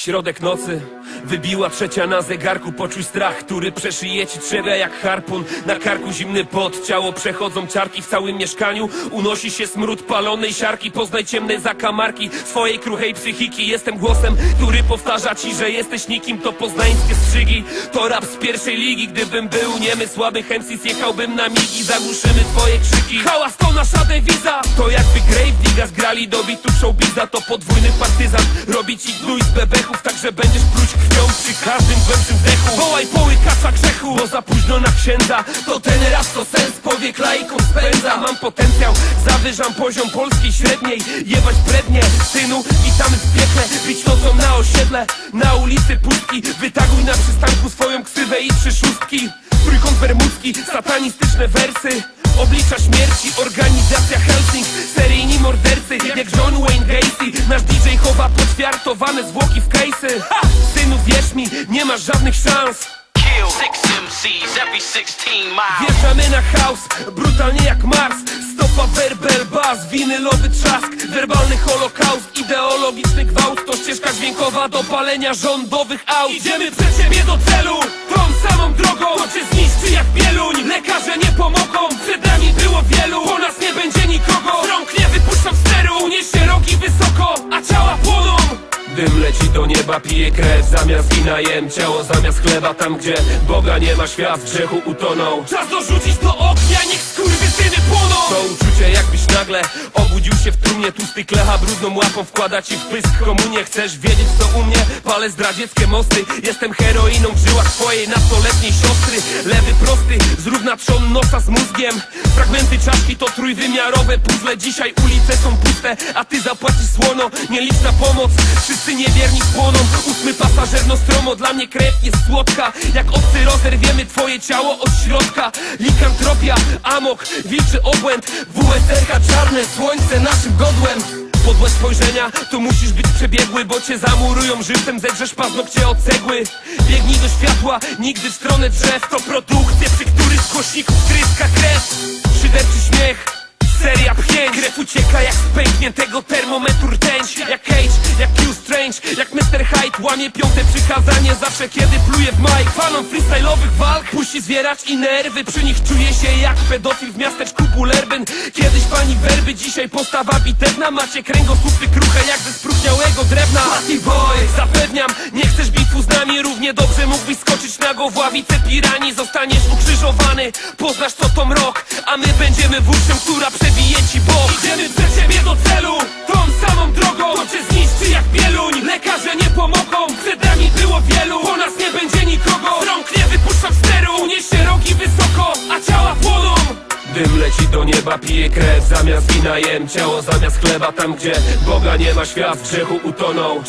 Środek nocy, wybiła trzecia na zegarku. Poczuj strach, który przeszyje ci trzewia jak harpun. Na karku zimny pot, ciało przechodzą ciarki. W całym mieszkaniu unosi się smród palonej siarki. Poznaj ciemne zakamarki swojej kruchej psychiki. Jestem głosem, który powtarza ci, że jesteś nikim. To poznańskie strzygi, to rap z pierwszej ligi. Gdybym był niemy, słaby MC zjechałbym na migi. Zagłuszymy twoje krzyki. Hałas to nasza dewiza To jakby Grave Diggers grali do bitu showbiza. To podwójny partyzan, robi ci gnój z bebechów Tak, że będziesz pluć krwią przy każdym głębszym wdechu. Wołaj połykacza grzechu, bo za późno na księdza. To ten raz to sens powiek laikom spędza. Mam potencjał, zawyżam poziom polskiej średniej. Jebać brednie, synu, witamy w piekle. Bić nocą na osiedle, na ulicy pustki Wytaguj na przystanku swoją ksywę i trzy szóstki. Trójkąt bermudzki, satanistyczne wersy. Oblicza śmierci, organizacja poćwiartowane zwłoki w case'y. Ha! Synu wierz mi, nie masz żadnych szans. Kill six MCs every 16 miles. Wjeżdżamy na house, brutalnie jak Mars. Stopa, werbel, bas, winylowy trzask. Werbalny holokaust, ideologiczny gwałt. To ścieżka dźwiękowa do palenia rządowych aut. Idziemy przed siebie do celu, Dym leci do nieba, pije krew Zamiast wina jem ciało, zamiast chleba Tam gdzie Boga nie ma, świat w grzechu utonął. Czas dorzucić do ognia, niech skurwysyny płoną. To uczucie jakbyś nagle trumnie Tłusty klecha brudną łapą wkłada ci w pysk komunię Chcesz wiedzieć co u mnie? Palę zdradzieckie mosty. Jestem heroiną w żyłach twojej nastoletniej siostry. Lewy prosty, zrówna trzon nosa z mózgiem. Fragmenty czaszki to trójwymiarowe puzzle. Dzisiaj ulice są puste, a ty zapłacisz słono. Nieliczna pomoc, wszyscy niewierni spłoną Ósmy pasażer Nostromo, dla mnie krew jest słodka. Jak obcy rozerwiemy twoje ciało od środka. Likantropia, amok, wilczy obłęd. WSRK czarne, słońce naszym godłem Podłe spojrzenia, to musisz być przebiegły Bo cię zamurują żywcem, zedrzesz paznokcie od cegły Biegnij do światła, nigdy w stronę drzew. To produkcja, przy których z głośników tryska krew. Szyderczy śmiech Seria pchnięć Krew ucieka jak z pękniętego termometru rtęć. Jak Jak Mr. Hyde łamie piąte przykazanie Zawsze kiedy pluje w mic. Fanom freestyle'owych walk Musi zwierać i nerwy. Przy nich czuje się jak pedofil w miasteczku Bullerbyn Kiedyś pani werby, dzisiaj postawa bitewna. Macie kręgosłupy kruche jak ze spróchniałego drewna. Party boy, zapewniam Nie chcesz bitwu z nami. Równie dobrze mógłbyś skoczyć na go w ławicę piranii Zostaniesz ukrzyżowany. Poznasz co to mrok A my będziemy włócznią, która przebije ci bok. Idziemy przed siebie do celu do nieba, pije krew Zamiast wina jem ciało, zamiast chleba Tam gdzie Boga nie ma, świat w grzechu utonął